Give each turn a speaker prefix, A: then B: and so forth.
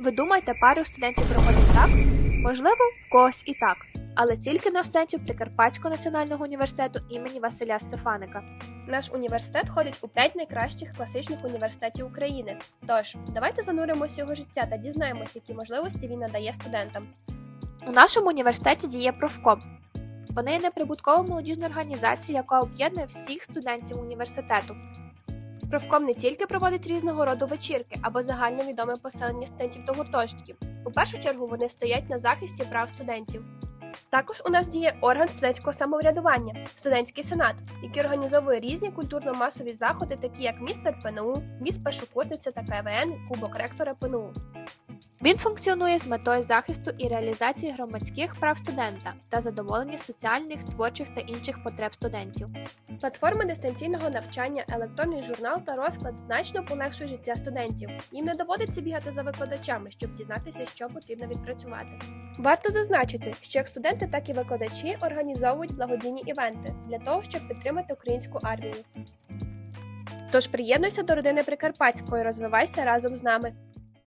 A: Ви думаєте, пари у студентів проходять так? Можливо, в когось і так, але тільки не у студентів Прикарпатського національного університету імені Василя Стефаника.
B: Наш університет ходить у п'ять найкращих класичних університетів України. Тож, давайте зануримося в його життя та дізнаємося, які можливості він надає студентам.
A: У нашому університеті діє профком. Вони є неприбуткова молодіжна організація, яка об'єднує всіх студентів університету.
B: Профком не тільки проводить різного роду вечірки або загальновідоме поселення студентів до гуртожитків. У першу чергу вони стоять на захисті прав студентів. Також у нас діє орган студентського самоврядування студентський сенат, який організовує різні культурно-масові заходи, такі як містер ПНУ, міст Першокурниця та КВН, Кубок ректора ПНУ.
A: Він функціонує з метою захисту і реалізації громадських прав студента та задоволення соціальних, творчих та інших потреб студентів.
B: Платформа дистанційного навчання, електронний журнал та розклад значно полегшує життя студентів. Їм не доводиться бігати за викладачами, щоб дізнатися, що потрібно відпрацювати. Варто зазначити, що як студенти, так і викладачі організовують благодійні івенти для того, щоб підтримати українську армію. Тож приєднуйся до родини Прикарпатської, розвивайся разом з нами.